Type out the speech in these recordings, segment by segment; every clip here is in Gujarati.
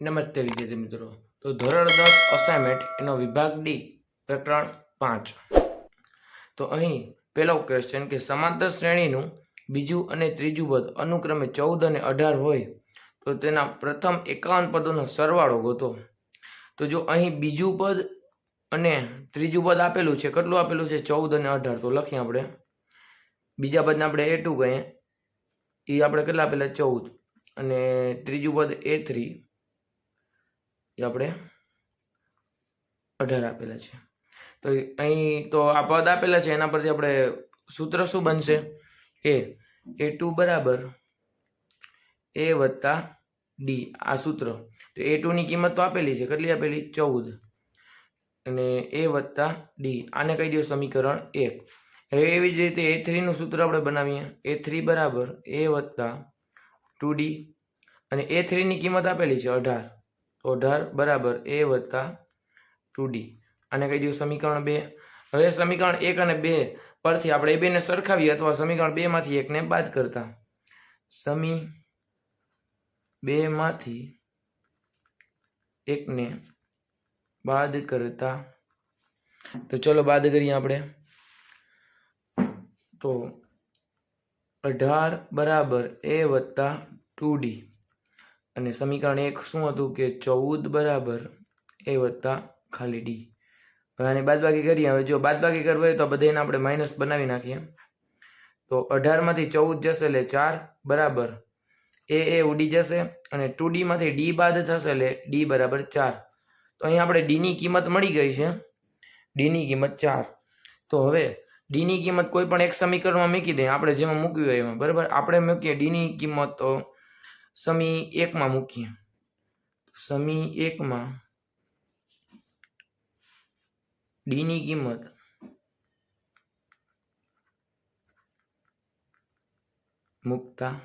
નમસ્તે વિદ્યાર્થી મિત્રો. તો ધોરણ દસ અસાઇનમેન્ટ એનો વિભાગ ડી પ્રકરણ પાંચ. તો અહીં પહેલો ક્વેશ્ચન કે સમાંતર શ્રેણીનું બીજું અને ત્રીજું પદ અનુક્રમે ચૌદ અને અઢાર હોય તો તેના પ્રથમ એકાવન પદોનો સરવાળો ગોતો. તો જો અહીં બીજું પદ અને ત્રીજું પદ આપેલું છે, કેટલું આપેલું છે? ચૌદ અને અઢાર. તો લખીએ આપણે. બીજા પદને આપણે એ ટુ કહીએ. એ આપણે કેટલા આપેલા? ચૌદ. અને ત્રીજું પદ એ થ્રી એ આપણે અઢાર આપેલા છે. તો અહીં તો આ પદ આપેલા છે, એના પરથી આપણે સૂત્ર શું બનશે? કે એ ટુ બરાબર એ વત્તા ડી આ સૂત્ર. તો એ ટુની કિંમત તો આપેલી છે, કેટલી આપેલી? ચૌદ. અને એ વત્તા ડી આને કહી દો સમીકરણ એક. હવે એવી જ રીતે એ થ્રીનું સૂત્ર આપણે બનાવીએ. એ થ્રી બરાબર એ વત્તા ટુ ડી અને એ થ્રીની કિંમત આપેલી છે અઢાર. તો અઢાર બરાબર એ વત્તા ટુ ડી આને કહી દઉં સમીકરણ બે. હવે સમીકરણ એક અને બે પરથી આપણે એ બેને સરખાવીએ અથવા સમીકરણ બેમાંથી એકને બાદ કરતા. સમી બેમાંથી એકને બાદ કરતા. તો ચલો બાદ કરીએ આપણે. તો અઢાર બરાબર એ વત્તા ટુ ડી અને સમીકરણ એક શું હતું કે ચૌદ બરાબર એ વત્તા ખાલી ડી. હવે આની બાદબાકી કરીએ. હવે જો બાદબાકી કરવી હોય તો બધાને આપણે માઇનસ બનાવી નાખીએ. તો અઢારમાંથી ચૌદ જશે એટલે ચાર બરાબર. એ એ ઉડી જશે અને ટુ ડીમાંથી ડી બાદ થશે એટલે ડી બરાબર ચાર. તો અહીં આપણે ડીની કિંમત મળી ગઈ છે. ડીની કિંમત ચાર. તો હવે ડીની કિંમત કોઈ પણ એક સમીકરણમાં મૂકી દઈએ આપણે જેમાં મૂક્યું હોય એમાં. બરાબર? આપણે મૂકીએ ડીની કિંમત તો સમી એકમાં મૂકીએ. સમી એકમાં ડીની કિંમત મૂકતા.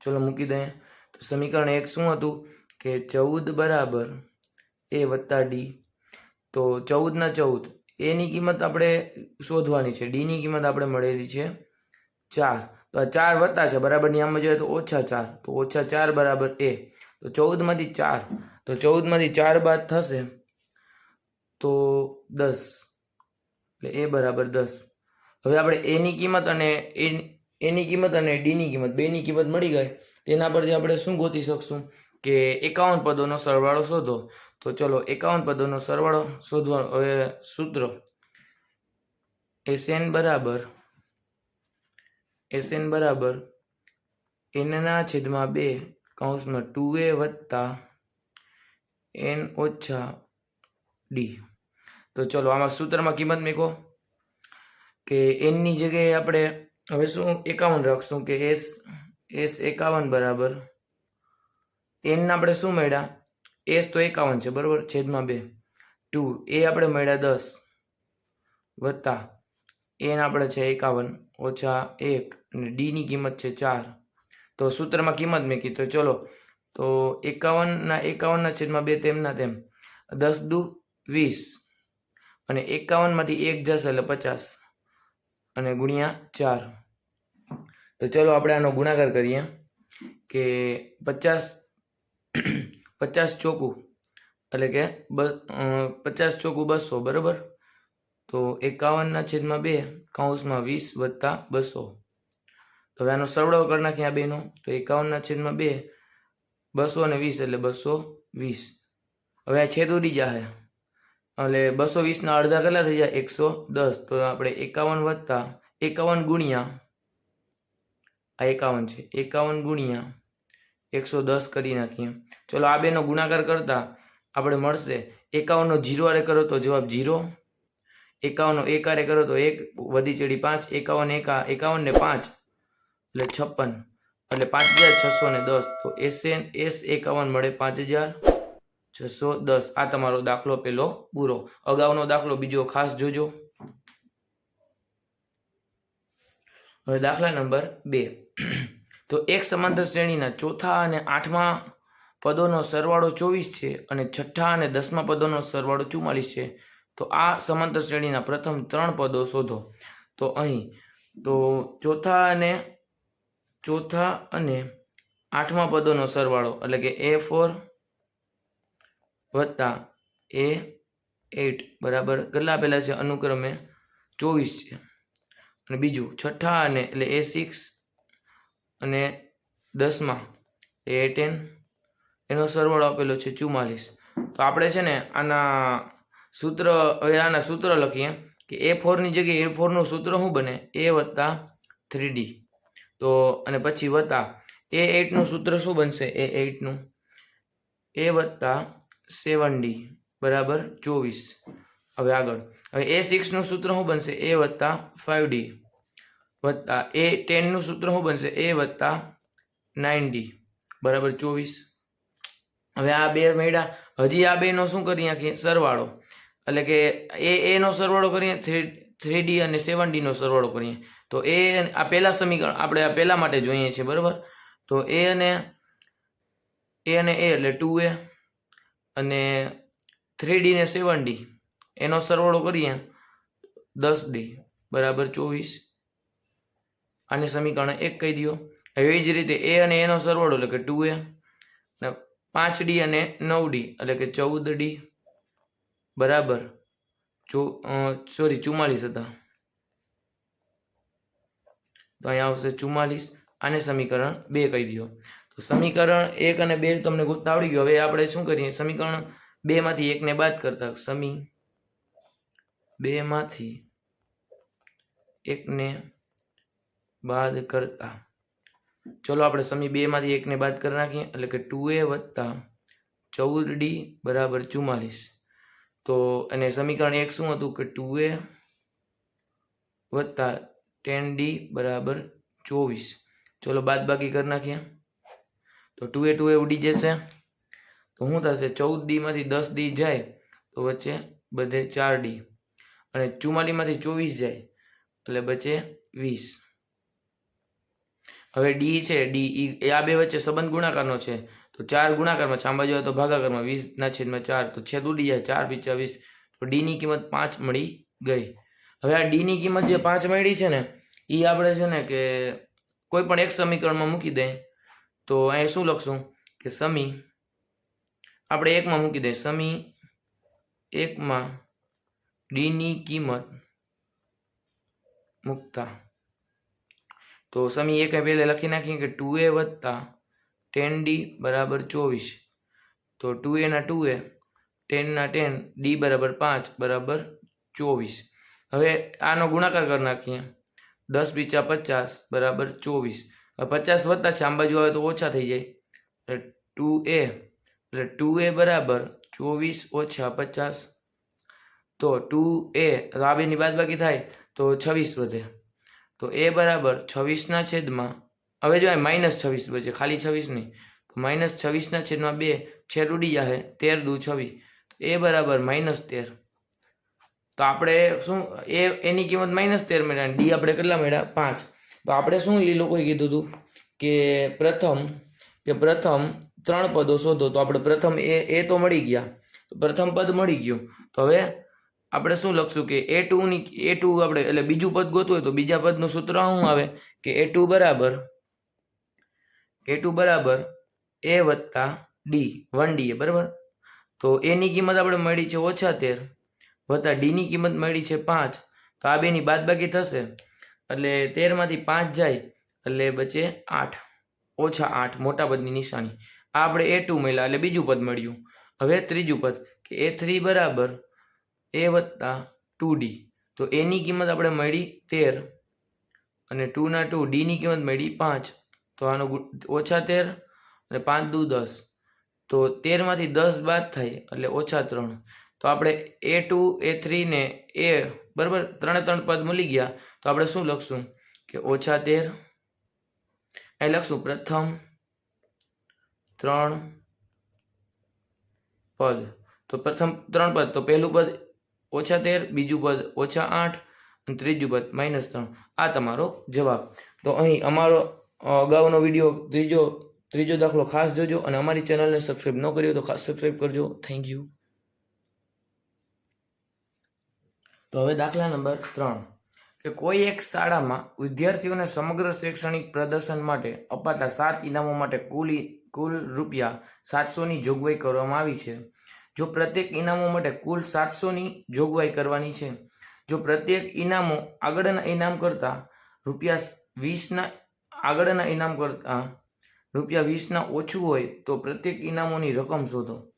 ચલો મૂકી દઈએ. તો સમીકરણ એક શું હતું? કે ચૌદ બરાબર એ વત્તા ડી તો ચૌદના ચૌદ એની કિંમત આપણે શોધવાની છે. ડીની કિંમત આપણે મળેલી છે ચાર. તો ચાર વત્તા છે, બરાબર? નિયમમાં જોઈએ તો ઓછા ચાર, તો ઓછા ચાર બરાબર એ. તો ચૌદમાંથી ચાર, તો ચૌદમાંથી ચાર બાદ થશે તો દસ. એટલે એ બરાબર દસ. હવે આપણે એની કિંમત અને એની કિંમત અને ડીની કિંમત બેની કિંમત મળી ગઈ. તેના પરથી આપણે શું ગોતી શકશું? કે એકાવન પદોનો સરવાળો શોધો. તો ચલો, એકાવન પદોનો સરવાળો શોધવા, હવે સૂત્ર. એસએન બરાબર એસએન બરાબર એનના છેદમાં બે કૌંસમાં ટુ એ વત્તા એન ઓછા ડી. તો ચલો આમાં સૂત્રમાં કિંમત મૂકો કે એનની જગ્યાએ આપણે હવે શું એકાવન રાખશું કે એસ એસ એકાવન બરાબર. એનને આપણે શું મળ્યા? એસ તો એકાવન છે, બરાબર? છેદમાં બે. ટુ, એ આપણે મળ્યા દસ વત્તા એન આપણે છે એકાવન ઓછા એક. અને ડીની કિંમત છે ચાર. તો સૂત્રમાં કિંમત મૂકી, તો ચલો. તો એકાવનના એકાવનના છેદમાં બે તેમના તેમ. દસ દુ વીસ. અને એકાવનમાંથી એક જશે એટલે પચાસ. અને ગુણ્યા ચાર. તો ચલો આપણે આનો ગુણાકાર કરીએ. કે પચાસ પચાસ ચોકું. એટલે કે પચાસ ચોકું બસો, બરાબર? તો એકાવનના છેદમાં બે કૌંસમાં વીસ વત્તા બસો. તો હવે આનો સરવાળો કરી નાખીએ આ બેનો. તો એકાવનના છેદમાં બે, બસો અને વીસ એટલે બસો વીસ. હવે આ છેદ ઉડી જાય એટલે બસો વીસના અડધા કેટલા થઈ જાય? એકસો દસ. તો આપણે એકાવન વત્તા એકાવન ગુણ્યા, આ એકાવન છે, એકાવન ગુણ્યા એકસો દસ કરી નાખીએ. ચલો આ બેનો ગુણાકાર કરતા આપણે મળશે. એકાવનનો જીરો આરે કરો તો જવાબ જીરો. એકાવનનો એક આરે કરો તો એક, વધી ચડી પાંચ. એકાવન એકા એકાવન ને પાંચ. એટલે છપ્પન. એટલે પાંચ હજાર છસો ને દસ. તો એસ એન એસ એકાવન મળે પાંચ હજાર છસો દસ. આ તમારો દાખલો પેલો પૂરો. અગાઉનો દાખલો બીજો ખાસ જોજો. હવે દાખલા નંબર બે. તો એક સમાંતર શ્રેણીના ચોથા અને આઠમા પદોનો સરવાળો ચોવીસ છે અને છઠ્ઠા અને દસમા પદોનો સરવાળો ચુમ્માલીસ છે. તો આ સમાંતર શ્રેણીના પ્રથમ ત્રણ પદો શોધો. તો અહીં, તો ચોથા અને ચોથા અને આઠમા પદોનો સરવાળો, એટલે કે એ ફોર વત્તા એ એટ, બરાબર? કેટલા પહેલાં છે? અનુક્રમે ચોવીસ છે. અને બીજું, છઠ્ઠા અને, એટલે એ સિક્સ અને દસમાં એ ટેન એનો સરવાળો આપેલો છે ચુમ્માલીસ તો આપણે છે ને આના સૂત્ર, હવે આના સૂત્ર લખીએ કે એ ફોરની જગ્યાએ એ ફોરનું સૂત્ર શું બને? એ વત્તા થ્રી ડી તો, અને પછી વત્તા, એ એઇટનું સૂત્ર શું બનશે? એ એટનું એ વત્તા સેવન ડી બરાબર? ચોવીસ. હવે આગળ. હવે એ સિક્સનું સૂત્ર શું બનશે? એ વત્તા ફાઇવ ડી વત્તા, એ ટેનનું સૂત્ર શું બનશે? એ વત્તા નાઇન ડી બરાબર? ચોવીસ. હવે આ બે મળ્યા હજી આ બેનો શું કરી નાખીએ સરવાળો. એટલે કે એ, એનો સરવાળો કરીએ થ્રી થ્રી ડી અને સેવન ડીનો સરવાળો કરીએ. તો એ આ પહેલાં સમીકરણ આપણે આ પહેલાં માટે જોઈએ છીએ, બરાબર? તો એ અને એ અને એ એટલે ટુ એ અને થ્રી ડી ને સેવન ડી એનો સરવાળો કરીએ દસ ડી બરાબર ચોવીસ. આને સમીકરણ એક કહી દો એવી જ રીતે એ અને એનો સરવાળો એટલે કે ટુ એ પાંચ ડી અને નવ ડી એટલે કે ચૌદ ડી બરાબર? સોરી ચુમ્માલીસ હતા. તો અહીંયા આવશે ચુમ્માલીસ આને સમીકરણ બે કહી દો તો સમીકરણ એક અને બે તમને ગોતતા આવડી ગયું. હવે આપણે શું કરીએ? સમીકરણ બે માંથી એકને બાદ કરતા સમી બે માંથી એકને બાદ કરતા. ચલો આપણે સમી બે માંથી એકને બાદ કરી નાખીએ. એટલે કે ટુ એ વત્તા ચૌદ ડી બરાબર ચુમ્માલીસ તો અને સમીકરણ એક શું હતું કે ટુ એ વત્તા ટેન ડી બરાબર ચોવીસ. ચલો બાદ બાકી કરી નાખીએ. તો ટુ એ ટુ એ ઉડી જશે. તો શું થશે? ચૌદ ડીમાંથી દસ ડી જાય, તો વચ્ચે બધે ચાર ડી અને ચુમ્માલીમાંથી ચોવીસ જાય, એટલે બચે વીસ. હવે ડી છે ડી એ આ બે વચ્ચે સંબંધ ગુણાકારનો છે. તો ચાર ગુણાકારમાં છાંબા જોયા તો ભાગાકારમાં વીસના છેદમાં ચાર, તો છેદ ઉડી જાય, ચાર પીચા વીસ. તો ડીની કિંમત પાંચ મળી ગઈ. હવે આ ડીની કિંમત જે પાંચ મળી છે ને એ આપણે છે ને કે કોઈ પણ એક સમીકરણમાં મૂકી દઈએ તો અહીં શું લખશું? કે સમી, આપણે એકમાં મૂકી દઈએ સમી એકમાં ડીની કિંમત મૂકતા. તો સમી એક પહેલે લખી નાખીએ કે ટુ એ વત્તા ટેન ડી બરાબર ચોવીસ. તો ટુ એના ટુ એ ટેનના ટેન ડી બરાબર પાંચ બરાબર ચોવીસ. હવે આનો ગુણાકાર કરી નાખીએ. દસ બીચા પચાસ બરાબર ચોવીસ. હવે પચાસ વત્તા છે, આમ આવે તો ઓછા થઈ જાય. એટલે ટુ એ, એટલે ટુ એ બરાબર ચોવીસ ઓછા પચાસ. તો ટુ એ તો આ બેની બાદ બાકી થાય તો છવ્વીસ વધે. તો એ બરાબર છવ્વીસના છેદમાં હવે જો માઇનસ છવ્વીસ બચે ખાલી છવ્વીસ નહીં. માઇનસ છવ્વીસના છેદમાં બે, છેદ ઉડી જશે તેર દુ છવ્વીસ. એ બરાબર માઇનસ તેર. તો આપણે શું, એ, એની કિંમત માઇનસ તેર મળ્યા ડી આપણે કેટલા મળ્યા? પાંચ. તો આપણે શું એ લોકોએ કીધું હતું કે પ્રથમ કે પ્રથમ ત્રણ પદો શોધો. તો આપણે પ્રથમ એ એ તો મળી ગયા. પ્રથમ પદ મળી ગયું. તો હવે આપણે શું લખશું કે એ ટુની, એ ટુ આપણે, એટલે બીજું પદ ગોતવું હોય તો બીજા પદનું સૂત્ર શું આવે? કે એ ટુ બરાબર એ ટુ બરાબર એ વત્તા ડી વન ડી એ બરાબર? તો એની કિંમત આપણે મળી છે ઓછા તેર વત્તા ડીની કિંમત મળી છે પાંચ. તો આ બેની બાદબાકી થશે. એટલે તેરમાંથી પાંચ જાય, એટલે બચે આઠ. ઓછા આઠ મોટા પદની નિશાની. આ આપણે એ ટુ મળ્યા, એટલે બીજું પદ મળ્યું. હવે ત્રીજું પદ, કે એ થ્રી બરાબર એ વત્તા ટુ ડી તો એની કિંમત આપણે મળી તેર અને ટુના ટુ ડીની કિંમત મળી પાંચ. તો આનો ઓછા તેર અને પાંચ દુ દસ. તો તેરમાંથી દસ બાદ થાય એટલે ઓછા ત્રણ. તો આપણે એ ટુ, એ થ્રી ને એ, બરાબર? ત્રણે ત્રણ પદ મળી ગયા. તો આપણે શું લખશું? કે ઓછા તેર. એ લખશું પ્રથમ ત્રણ પદ. તો પ્રથમ ત્રણ પદ. તો પહેલું પદ ઓછા તેર, બીજું પદ ઓછા આઠ અને ત્રીજું પદ માઇનસ ત્રણ. આ તમારો જવાબ. તો અહીં અમારો અગાઉનો વીડિયો ત્રીજો ત્રીજો દાખલો ખાસ જોજો અને અમારી ચેનલને સબસ્ક્રાઈબ ન કરી હોય તો ખાસ સબસ્ક્રાઈબ કરજો. થેન્ક યુ તો હવે દાખલા નંબર ત્રણ. કે કોઈ એક શાળામાં વિદ્યાર્થીઓને સમગ્ર શૈક્ષણિક પ્રદર્શન માટે અપાતા સાત ઇનામો માટે કુલ કુલ રૂપિયા સાતસોની જોગવાઈ કરવામાં આવી છે. જો પ્રત્યેક ઇનામો માટે કુલ સાતસોની જોગવાઈ કરવાની છે. જો પ્રત્યેક ઇનામો આગળના ઇનામ કરતાં રૂપિયા વીસના આગળના ઇનામ કરતાં રૂપિયા વીસના ઓછું હોય તો પ્રત્યેક ઇનામોની રકમ શોધો.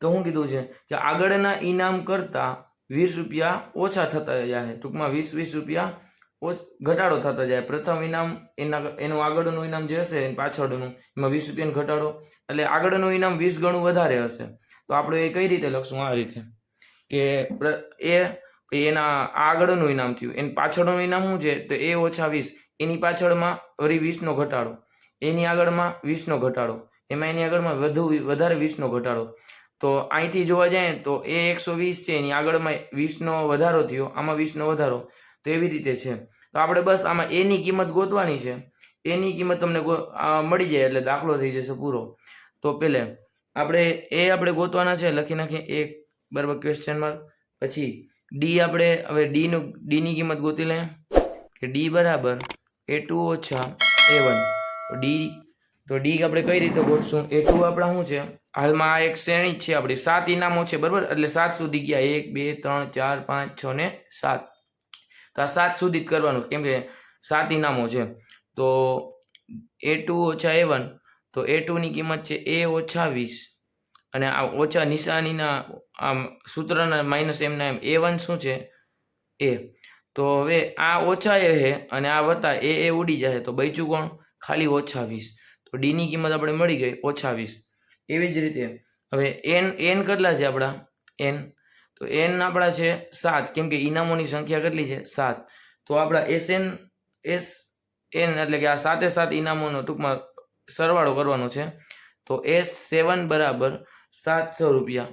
તો શું કીધું છે કે આગળના ઇનામ કરતાં વીસ રૂપિયા ઓછા થતા જાય. ટૂંકમાં વીસ વીસ રૂપિયા ઓછ- ઘટાડો થતો જાય. પ્રથમ ઇનામ એના, એનું આગળનું ઇનામ જે હશે પાછળનું, એમાં વીસ રૂપિયાનો ઘટાડો. એટલે આગળનું ઇનામ વીસ ગણું વધારે હશે. તો આપણે એ કઈ રીતે લખશું આ રીતે? કે એ, એના આગળનું ઇનામ થયું. એની પાછળનું ઇનામ શું છે? તો એ ઓછા વીસ. એની પાછળમાં વળી વીસનો ઘટાડો, એની આગળમાં વીસનો ઘટાડો, એમાં એની આગળમાં વધુ વધારે વીસનો ઘટાડો. તો અહીંથી જોવા જાય તો એ એકસો વીસ છે, એની આગળમાં વીસનો વધારો થયો, આમાં વીસનો વધારો. તો એવી રીતે છે. તો આપણે બસ આમાં એની કિંમત ગોતવાની છે. એની કિંમત તમને મળી જાય એટલે દાખલો થઈ જશે પૂરો. તો પેલે આપણે એ આપણે ગોતવાના છે, લખી નાખીએ એક બરાબર ક્વેશ્ચન માર્ક પછી ડી આપણે હવે ડીનું, ડીની કિંમત ગોતી લઈએ. કે ડી બરાબર એ ટુ ઓછા એ વન. તો ડી તો ડી આપણે કઈ રીતે ગોઠશું? એ ટુ આપણા શું છે? હાલમાં આ એક શ્રેણી જ છે આપણી. સાત ઇનામો છે, બરાબર? એટલે સાત સુધી ગયા. એક, બે, ત્રણ, ચાર, પાંચ, છ ને સાત. તો આ સાત સુધી જ કરવાનું. કેમ કે સાત ઇનામો છે. તો એ ટુ ઓછા એ વન. તો એ ટુની કિંમત છે એ ઓછા વીસ અને આ ઓછા નિશાનીના આમ સૂત્રના માઇનસ એમના એમ. એ વન શું છે? એ. તો હવે આ ઓછા એ છે અને આ વત્તા એ એ ઉડી જશે તો બચ્યું કોણ? ખાલી ઓછા વીસ તો ડીની કિંમત આપણે મળી ગઈ ઓછા વીસ એવી જ રીતે હવે એન એન કેટલા છે આપણા? એન તો એન આપણા છે સાત. કેમ કે ઇનામોની સંખ્યા કેટલી છે? સાત. તો આપણા એસ એન એસ એન એટલે કે આ સાતે સાત ઇનામોનો ટૂંકમાં સરવાળો કરવાનો છે. તો એસ સેવન બરાબર સાતસો રૂપિયા.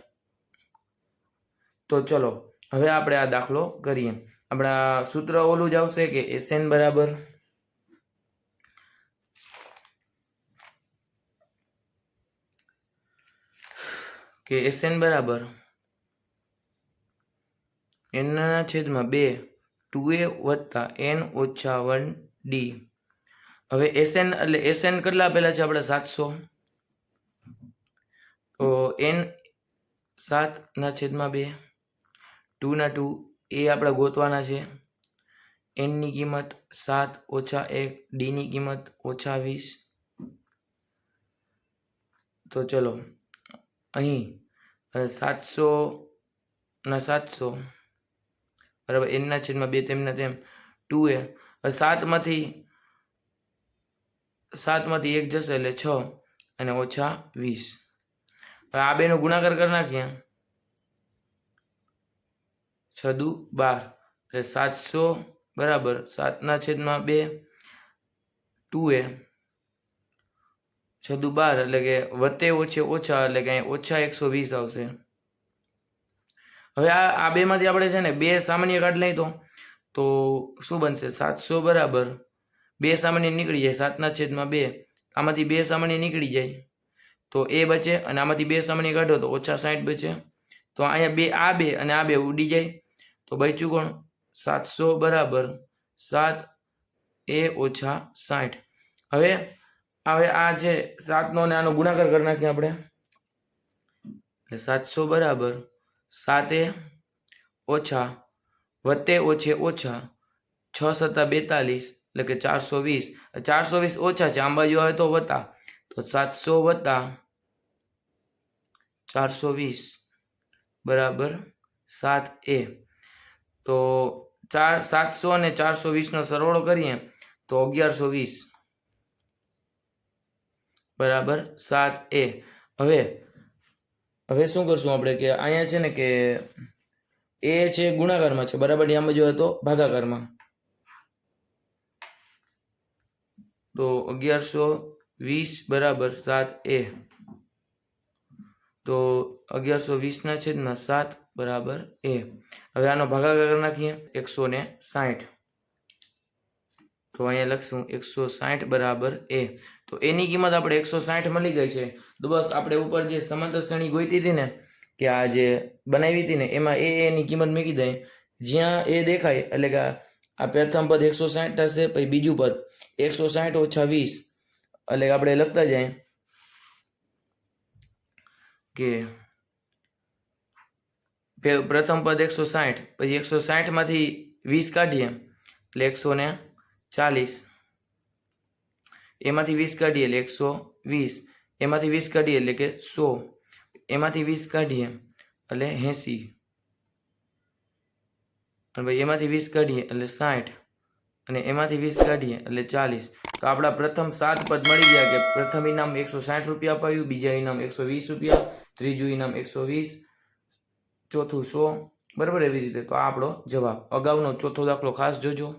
તો ચલો, હવે આપણે આ દાખલો કરીએ. આપણા સૂત્ર ઓલું જ આવશે કે એસએન બરાબર કે એસ એન બરાબર એનના છેદમાં બે ટુ એ વત્તા એન ઓછા વન ડી. હવે એસએન એટલે એસએન કેટલા આપેલા છે આપણે સાતસો? તો એન સાતના છેદમાં બે, ટુના ટુ એ આપણે ગોતવાના છે. એનની કિંમત સાત ઓછા એક ડીની કિંમત ઓછા વીસ. તો ચલો, અહીં સાતસો ના સાતસો, બરાબર એનના છેદમાં બે તેમના તેમ ટુ એ. સાતમાંથી સાતમાંથી એક જશે એટલે છ અને ઓછા વીસ. હવે આ બેનો ગુણાકાર કરી નાખીએ. છ દુ બાર. એટલે સાતસો બરાબર સાતના છેદમાં બે. ટુ એ છ દુ બાર એટલે કે વત્તે ઓછે ઓછા એટલે કે અહીં ઓછા એકસો વીસ આવશે. હવે આ આ બેમાંથી આપણે છે ને બે સામાન્ય કાઢ લઈ તો. તો શું બનશે? સાતસો બરાબર. બે સામાન્ય નીકળી જાય સાતના છેદમાં બે. આમાંથી બે સામાન્ય નીકળી જાય. તો એ બચે અને આમાંથી બે સામાન્ય કાઢો તો ઓછા સાઠ બચે. તો અહીંયા બે, આ બે અને આ બે ઉડી જાય. તો બચ્યું કોણ સાતસો બરાબર સાત એ ઓછા સાઠ. હવે હવે આ છે સાતનો ને આનો ગુણાકાર કરી નાખીએ આપણે. સાતસો બરાબર સાતે ઓછા વત્તે ઓછે ઓછા છ સત્તા બેતાલીસ એટલે કે ચારસો વીસ. ચારસો વીસ ઓછા છે, આમ આવે તો વત્તા. તો સાતસો વત્તા ચારસો વીસ બરાબર સાત એ. તો ચાર સાતસો અને ચારસો વીસનો સરવાળો કરીએ, તો અગિયારસો વીસ. બરાબર, સાત એ. હવે હવે શું કરશું આપણે કે અહીંયા છે ને કે એ છે ગુણાકારમાં છે, બરાબર? આમાં બાજુ તો ભાગાકારમાં. તો અગિયારસો વીસ બરાબર સાત એ. તો અગિયારસો વીસના છેદમાં સાત બરાબર? એ હવે આનો ભાગાકાર નાખીએ. એકસો ને સાઠ. તો અહીંયા લખશું એકસો સાઠ બરાબર એ તો એની કિંમત આપણે એકસો સાઠ મળી ગઈ છે. તો બસ આપણે ઉપર જે સમાંતર શ્રેણી ગોઈતી હતી ને, કે આ જે બનાવી હતી ને, એમાં એ એની કિંમત મૂકી દઈએ. જ્યાં એ દેખાય, એટલે કે આ પ્રથમ પદ એકસો સાઠ થશે, પછી બીજું પદ એકસો સાઠ ઓછા વીસ. એટલે આપણે લખતા જાય કે પ્રથમ પદ એકસો સાઠ, પછી એકસો સાઠમાંથી વીસ કાઢીએ, એટલે એકસો ને ચાલીસ. એમાંથી વીસ કાઢીએ એટલે એકસો વીસ, એમાંથી વીસ કાઢીએ એટલે કે સો, એમાંથી વીસ કાઢીએ એટલે એંસી. અને ભાઈ એમાંથી વીસ કાઢીએ એટલે સાઠ, અને એમાંથી વીસ કાઢીએ એટલે ચાલીસ. તો આપણા પ્રથમ સાત પદ મળી ગયા કે પ્રથમ ઇનામ એકસો સાઠ રૂપિયા અપાયું, બીજા ઇનામ એકસો વીસ રૂપિયા, ત્રીજું ઇનામ એકસો વીસ ચોથું સો બરાબર એવી રીતે. તો આ આપણો જવાબ. અગાઉનો ચોથો દાખલો ખાસ જોજો.